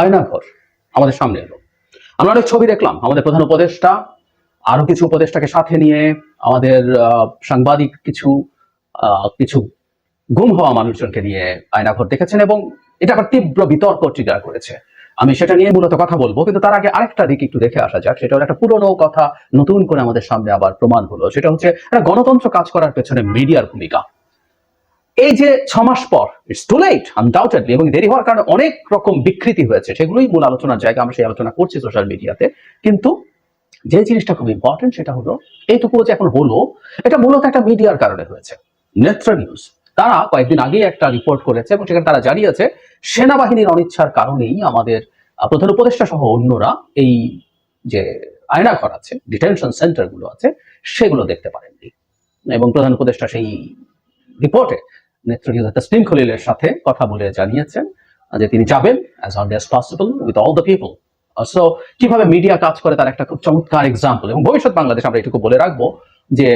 আয়নাঘর আমাদের সামনে এলো। আমরা অনেক ছবি দেখলাম, আমাদের প্রধান উপদেষ্টা আরও কিছু উপদেষ্টাকে সাথে নিয়ে আমাদের সাংবাদিক কিছু কিছু গুম হওয়া মানুষজনকে নিয়ে আয়নাঘর দেখেছেন এবং এটা আবার তীব্র বিতর্ক ট্রিগার করেছে। আমি সেটা নিয়ে মূলত কথা বলব, কিন্তু তার আগে আরেকটা দিক একটু দেখে আসা যাক, সেটা একটা পুরনো কথা নতুন করে আমাদের সামনে আবার প্রমাণ হলো, সেটা হচ্ছে একটা গণতন্ত্র কাজ করার পেছনে মিডিয়ার ভূমিকা। এই যে ছ মাস পর ইটস টু লেট আনডাউটেডলি এবং দেরি হওয়ার কারণে অনেক রকম বিকৃতি হয়েছে। সেগুলোই মূল আলোচনার জায়গা, আমরা সেই আলোচনা করছি সোশ্যাল মিডিয়াতে কিন্তু যে জিনিসটা খুব ইম্পর্টেন্ট সেটা হলো এইটুকু যে এখন হলো, এটা মূলত একটা মিডিয়ার কারণে হয়েছে। নেত্রা নিউজ তারা কয়েকদিন আগে একটা রিপোর্ট করেছে, এবং সেখানে তারা জানিয়েছে, সেনাবাহিনীর অনিচ্ছার কারণেই আমাদের প্রধান উপদেষ্টা সহ অন্যরা এই যে আয়নাঘর আছে ডিটেনশন সেন্টারগুলো আছে, সেগুলো দেখতে পারেননি। এবং প্রধান উপদেষ্টা সেই রিপোর্টে নেত্র নিউজ তসলিম খলিলের সাথে কথা বলে জানিয়েছেন যে তিনি যাবেন as as possible with all the people so কীভাবে মিডিয়া কাজ করে তার একটা খুব চমৎকার এক্সাম্পল এবং ভবিষ্যৎ বাংলাদেশ আমরা এটুকু বলে রাখব যে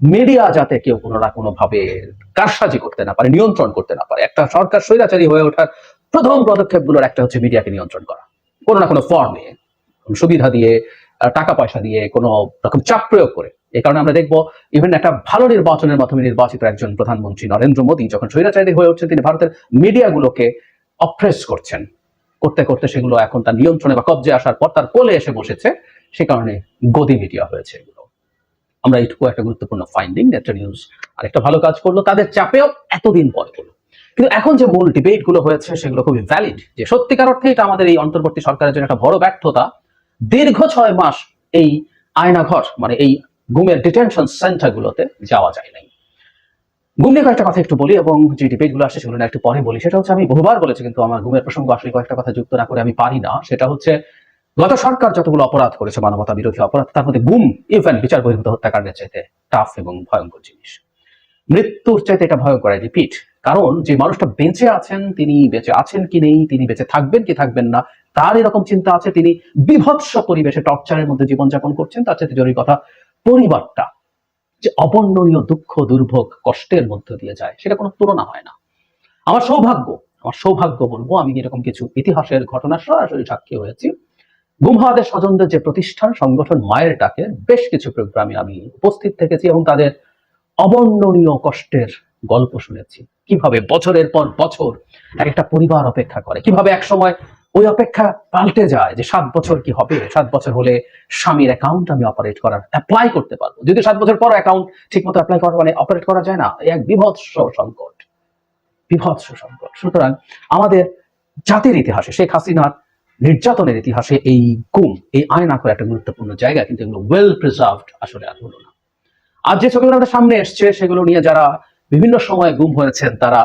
মিডিয়া যাতে কেউ কোনো না কোনো ভাবে কারসাজি করতে না পারে, নিয়ন্ত্রণ করতে না পারে। একটা সরকার স্বৈরাচারী হয়ে ওঠার প্রথম পদক্ষেপগুলোর একটা হচ্ছে মিডিয়াকে নিয়ন্ত্রণ করা। কোনো না কোনো ফর্মে সুবিধা দিয়ে টাকা পয়সা দিয়ে কোনো রকম চাপ প্রয়োগ করে। এই কারণে আমরা দেখব ইভেন একটা ভালো নির্বাচনের মাধ্যমে নির্বাচিত একজন প্রধানমন্ত্রী নরেন্দ্র মোদী যখন স্বৈরাচারী হয়ে উঠছেন, তিনি ভারতের মিডিয়াগুলোকে অপ্রেস করছেন। করতে করতে সেগুলো এখন তার নিয়ন্ত্রণে বা কবজে আসার পর তার কোলে এসে বসেছে। সে কারণে গদি মিডিয়া হয়েছে এগুলো। আমরা এইটুকু একটা গুরুত্বপূর্ণ ফাইন্ডিং নেত্র নিউজ আরেকটা ভালো কাজ করল, তাদের চাপেও এতদিন পর হলো। কিন্তু এখন যে মূল ডিবেটগুলো হয়েছে, সেগুলো খুবই ভ্যালিড যে সত্যিকার অর্থে এটা আমাদের এই অন্তর্বর্তী সরকারের জন্য একটা বড় ব্যর্থতা দীর্ঘ ছয় মাস এই আয়নাঘর মানে এই গুমের ডিটেনশন সেন্টার গুলোতে যাওয়া যায় নাই। গুম নিয়ে কয়েকটা কথা একটু বলি এবং যে ডিবেটগুলো আসছে সেগুলো একটু পরে বলি। সেটা হচ্ছে আমি বহুবার বলেছি কিন্তু আমার গুমের প্রসঙ্গ আসলে কয়েকটা কথা যুক্ত না করে আমি পারি না। সেটা হচ্ছে, গত সরকার যতগুলো অপরাধ করেছে মানবতা বিরোধী অপরাধ, তার মধ্যে গুম ইভেন বিচার বহির্ভূত হত্যাকাণ্ডের চাইতে টাফ এবং ভয়ঙ্কর জিনিস। মৃত্যুর চাইতে এটা ভয়ঙ্কর রিপিট কারণ যে মানুষটা বেঁচে আছেন, তিনি বেঁচে আছেন কি নেই, তিনি বেঁচে থাকবেন কি থাকবেন না, তার এরকম চিন্তা আছে, তিনি বিভৎস পরিবেশে টর্চারের মধ্যে জীবনযাপন করছেন, তার চাইতে জরুরি কথা পরিবারটা যে অবর্ণনীয় দুঃখ, দুর্ভোগ, কষ্টের মধ্য দিয়ে যায়, সেটা কোনো তুলনা হয় না। আমার সৌভাগ্য আমার সৌভাগ্য বলব, আমি এরকম কিছু ইতিহাসের ঘটনা সরাসরি সাক্ষী হয়েছি। গুমহাদের স্বজনদের যে প্রতিষ্ঠান, সংগঠন মায়ের ডাকে বেশ কিছু প্রোগ্রামে আমি উপস্থিত থেকেছি এবং তাদের অবর্ণনীয় কষ্টের গল্প শুনেছি। কীভাবে বছরের পর বছর এক একটা পরিবার অপেক্ষা করে, কীভাবে এক সময় ওই অপেক্ষা পাল্টে যায় যে সাত বছর কি হবে, সাত বছর হলে স্বামীর অ্যাকাউন্ট আমি অপারেট করার অ্যাপ্লাই করতে পারব। যদি সাত বছর পর অ্যাকাউন্ট ঠিক মতো অ্যাপ্লাই করা মানে অপারেট করা যায় না এক বিভৎস সংকট। বিভৎস সংকট। সুতরাং আমাদের জাতির ইতিহাসে, শেখ হাসিনার নির্যাতনের ইতিহাসে এই গুম, এই আয়না করে একটা গুরুত্বপূর্ণ জায়গা, কিন্তু এগুলো ওয়েল প্রিজার্ভড আসলে আর হলো না। আর যে ছবিগুলো আমাদের সামনে এসছে, সেগুলো নিয়ে যারা বিভিন্ন সময় গুম হয়েছেন, তারা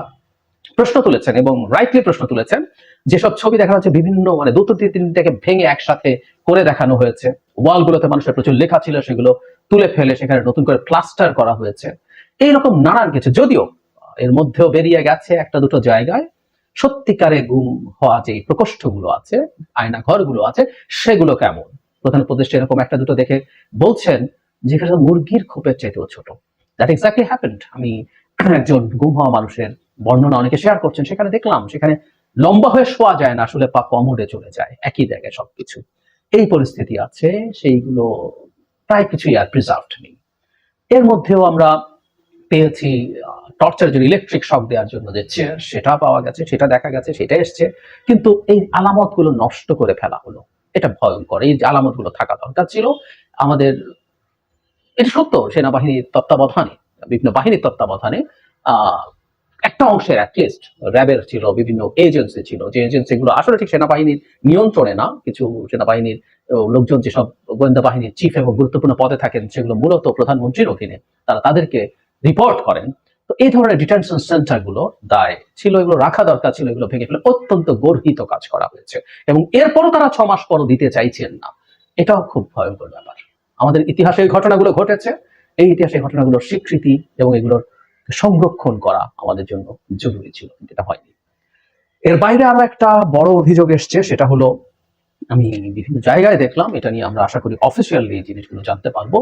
প্রশ্ন তুলেছেন এবং রাইটলি প্রশ্ন তুলেছেন। যেসব ছবি দেখা যাচ্ছে বিভিন্ন মানে দুটো তিনটাকে ভেঙে একসাথে করে দেখানো হয়েছে। ওয়ালগুলোতে মানুষের প্রচুর লেখা ছিল, সেগুলো তুলে ফেলে সেখানে নতুন করে প্লাস্টার করা হয়েছে। এইরকম নানান কিছু, যদিও এর মধ্যেও বেরিয়ে গেছে একটা দুটো জায়গায়। সত্যিকারে গুম হওয়া যে প্রকোষ্ঠগুলো আছে আয়না ঘরগুলো আছে, সেগুলো কেমন? প্রধান উপদেষ্টা এরকম একটা দুটো দেখে বলছেন যেখানে মুরগির খোপের চাইতেও ছোট। দ্যাট এক্স্যাক্টলি হ্যাপেন্ড আমি একজন গুম হওয়া মানুষের বর্ণনা অনেকে শেয়ার করছেন। সেখানে দেখলাম, সেখানে লম্বা হয়ে শোয়া যায় না, আসলে পা কমোডে চলে যায়। একই জায়গায় সবকিছু। এই পরিস্থিতি আছে, সেইগুলো প্রায় কিছুই আর প্রিজার্ভড নেই। এর মধ্যেও আমরা পেয়েছি টর্চার জন্য ইলেকট্রিক শক দেওয়ার জন্য যে চেয়ার সেটা পাওয়া গেছে, সেটা দেখা গেছে, সেটা এসছে। কিন্তু এই আলামতগুলো নষ্ট করে ফেলা হলো। এটা ভয়ঙ্কর। এই আলামতগুলো থাকা দরকার ছিল। আমাদের এটা সত্য, সেনাবাহিনীর তত্ত্বাবধানে, বিভিন্ন বাহিনীর তত্ত্বাবধানে একটা অংশের অ্যাটলিস্ট র্যাবের ছিল, বিভিন্ন এজেন্সি ছিল। যে এজেন্সিগুলো আসলে ঠিক সেনাবাহিনীর নিয়ন্ত্রণে না, কিছু সেনাবাহিনীর লোকজন যেসব গোয়েন্দা বাহিনীর চিফ এবং গুরুত্বপূর্ণ পদে থাকেন, সেগুলো মূলত প্রধানমন্ত্রীর অধীনে, তারা তাদেরকে রিপোর্ট করেন। তো এই ধরনের ডিটেনশন সেন্টারগুলো দায় ছিল, এগুলো রাখা দরকার ছিল, এগুলো ভেঙে ফেলে অত্যন্ত গর্হিত কাজ করা হয়েছে। এবং এরপরও তারা ছ মাস পরও দিতে চাইছেন না। এটাও খুব ভয়ঙ্কর ব্যাপার। আমাদের ইতিহাসে ঘটনাগুলো ঘটেছে। এই ইতিহাসে ঘটনাগুলোর স্বীকৃতি এবং এগুলোর সংরক্ষণ করা আমাদের জন্য জরুরি ছিল এটা হয়নি। এর বাইরে আরও একটা বড় অভিযোগ এসছে, সেটা হলো, আমি বিভিন্ন জায়গায় দেখলাম, এটা নিয়ে আমরা আশা করি অফিসিয়ালি এই জিনিসগুলো জানতে পারব।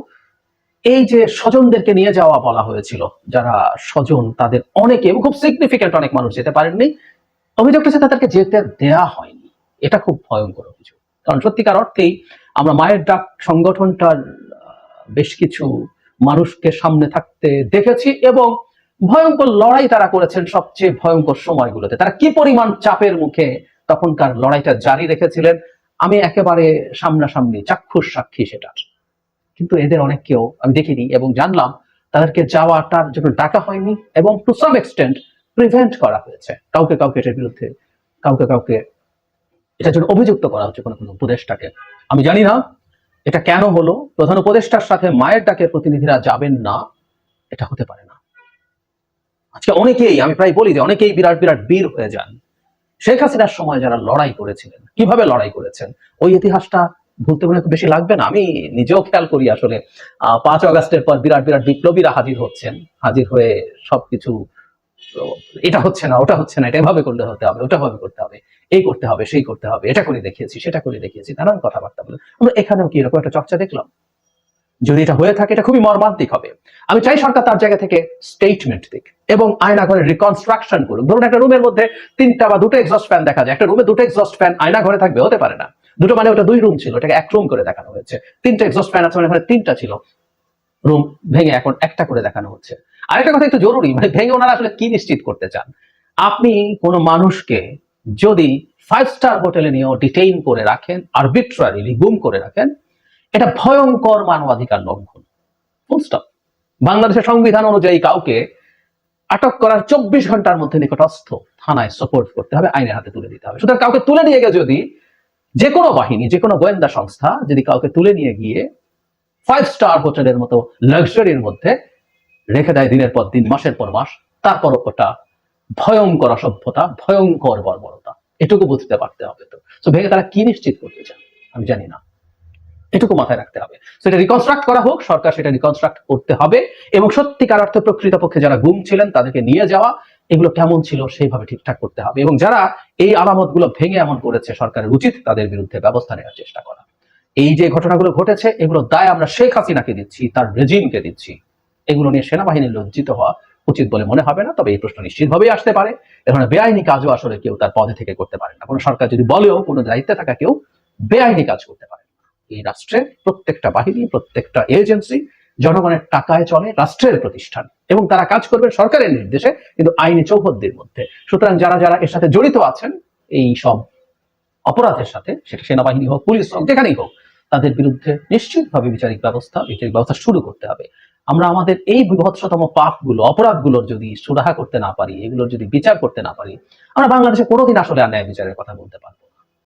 এই যে স্বজনদেরকে নিয়ে যাওয়া বলা হয়েছিল, যারা স্বজন, তাদের অনেকে খুব সিগনিফিকেন্ট অনেক মানুষ যেতে পারেননি। অভিযোগটা হচ্ছে তাদেরকে যেতে দেয়া হয়নি। এটা খুব ভয়ঙ্কর অভিযোগ। কারণ সত্যিকার অর্থেই আমরা মায়ের ডাক সংগঠনটার বেশ কিছু মানুষকে সামনে থাকতে দেখেছি এবং ভয়ঙ্কর লড়াই তারা করেছেন সবচেয়ে ভয়ঙ্কর সময়গুলোতে। তারা কি পরিমাণ চাপের মুখে তখনকার লড়াইটা জারি রেখেছিলেন? আমি একেবারে সামনাসামনি চাক্ষুষ সাক্ষী সেটার কিন্তু এদের অনেককেও আমি দেখিনি এবং জানলাম তাদেরকে যাওয়াটার জন্য ডাকা হয়নি এবং টু সাম এক্সটেন্ট প্রিভেন্ট করা হয়েছে। কাউকে কাউকে এটার বিরুদ্ধে, কাউকে কাউকে এটার জন্য অভিযুক্ত করা হচ্ছে কোনো কোনো উপদেষ্টাকে। আমি জানি না এটা কেন হলো, প্রধান উপদেষ্টার সাথে মায়ের ডাকে প্রতিনিধিরা যাবেন না, এটা হতে পারে না। আজকে অনেকেই, আমি প্রায় বলি যে অনেকেই বিরাট বিরাট বীর হয়ে যান। শেখ হাসিনার সময় যারা লড়াই করেছিলেন, কীভাবে লড়াই করেছেন, ওই ইতিহাসটা ভুলতে মনে বেশি লাগবে না। আমি নিজেও খেয়াল করি আসলে পাঁচ আগস্টের পর বিরাট বিরাট বিপ্লবীরা হাজির হচ্ছেন, হাজির হয়ে সবকিছু, এটা হচ্ছে না, ওটা হচ্ছে না, এটা এভাবে করলে হতে হবে, ওটা ভাবে করতে হবে। এই করতে হবে, সেই করতে হবে, এটা করে দেখিয়েছি, সেটা করে দেখিয়েছি, নানান কথাবার্তা বলে। আমরা এখানেও কি এরকম একটা চর্চা দেখলাম? যদি এটা হয়ে থাকে, এটা খুবই মর্মান্তিক হবে। আমি চাই সরকার তার জায়গা থেকে স্টেটমেন্ট দিক এবং আয়না ঘরে রিকনস্ট্রাকশন করুক। ধরুন একটা রুমের মধ্যে তিনটা বা দুটো এক্সস্ট ফ্যান দেখা যায়। একটা রুমে দুটো এক্সস্ট ফ্যান আয়না ঘরে থাকবে, হতে পারে না। দুটো মানে ওটা দুই রুম ছিল ওটাকে এক রুম করে দেখানো হয়েছে। তিনটা এক্সস্ট ফ্যান আছে মানে ওখানে তিনটা ছিল। রুম ভেঙে এখন একটা করে দেখানো হচ্ছে। আরেকটা কথা একটু জরুরি মানে ভেঙে ওনারা আসলে কি নিশ্চিত করতে চান? আপনি কোনো মানুষকে যদি ফাইভ স্টার হোটেলে নিয়েও ডিটেইন করে রাখেন আরবিট্রারিলি গুম করে রাখেন, এটা ভয়ঙ্কর মানবাধিকার লঙ্ঘন। বাংলাদেশের সংবিধান অনুযায়ী কাউকে আটক করার চব্বিশ ঘণ্টার মধ্যে নিকটস্থ থানায় সাপোর্ট করতে হবে, আইনের হাতে তুলে দিতে হবে। সুতরাং কাউকে তুলে নিয়ে গিয়ে যদি যে কোনো বাহিনী, যে কোনো গোয়েন্দা সংস্থা যদি কাউকে তুলে নিয়ে গিয়ে ফাইভ স্টার হোটেলের মতো লাক্সারির মধ্যে রেখে দেয় দিনের পর দিন, মাসের পর মাস তারপর ওটা ভয়ঙ্কর অসভ্যতা, ভয়ঙ্কর বর্বরতা। এটুকু বুঝতে পারতে হবে তো। তো ভেঙে তারা কি নিশ্চিত করতে চান আমি জানি না। এটুকু মাথায় রাখতে হবে। সেটা রিকনস্ট্রাক্ট করা হোক, সরকার সেটা রিকনস্ট্রাক্ট করতে হবে এবং সত্যিকার অর্থে প্রকৃতপক্ষে যারা গুম ছিলেন, তাদেরকে নিয়ে যাওয়া, এগুলো কেমন ছিল সেইভাবে ঠিকঠাক করতে হবে এবং যারা এই আলামতগুলো ভেঙে এমন করেছে সরকারের উচিত, তাদের বিরুদ্ধে ব্যবস্থা নেওয়ার চেষ্টা করা। এই যে ঘটনাগুলো ঘটেছে এগুলো দায় আমরা শেখ হাসিনাকে দিচ্ছি, তার রেজিমকে দিচ্ছি। এগুলো নিয়ে সেনাবাহিনী লজ্জিত হওয়া উচিত বলে মনে হবে না, তবে এই প্রশ্ন নিশ্চিতভাবেই আসতে পারে। এ বেআইনি কাজও আসলে কেউ তার পদে থেকে করতে পারে না। কোনো সরকার যদি বলেও কোনো দায়িত্বে থাকা কেউ বেআইনি কাজ করতে পারে এই রাষ্ট্রের প্রত্যেকটা বাহিনী, প্রত্যেকটা এজেন্সি জনগণের টাকায় চলে রাষ্ট্রের প্রতিষ্ঠান এবং তারা কাজ করবেন সরকারের নির্দেশে, কিন্তু আইনি চৌহদ্দির মধ্যে। সুতরাং যারা যারা এর সাথে জড়িত আছেন, এই সব অপরাধের সাথে, সেটা সেনাবাহিনী হোক, পুলিশ হোক, যেখানেই হোক, তাদের বিরুদ্ধে নিশ্চিতভাবে বিচারিক ব্যবস্থা বিচারিক ব্যবস্থা শুরু করতে হবে। আমরা আমাদের এই বিভৎসতম পাপগুলো, অপরাধগুলোর যদি সুরাহা করতে না পারি, এগুলোর যদি বিচার করতে না পারি, আমরা বাংলাদেশে কোনোদিন আসলে আর ন্যায় বিচারের কথা বলতে পারব।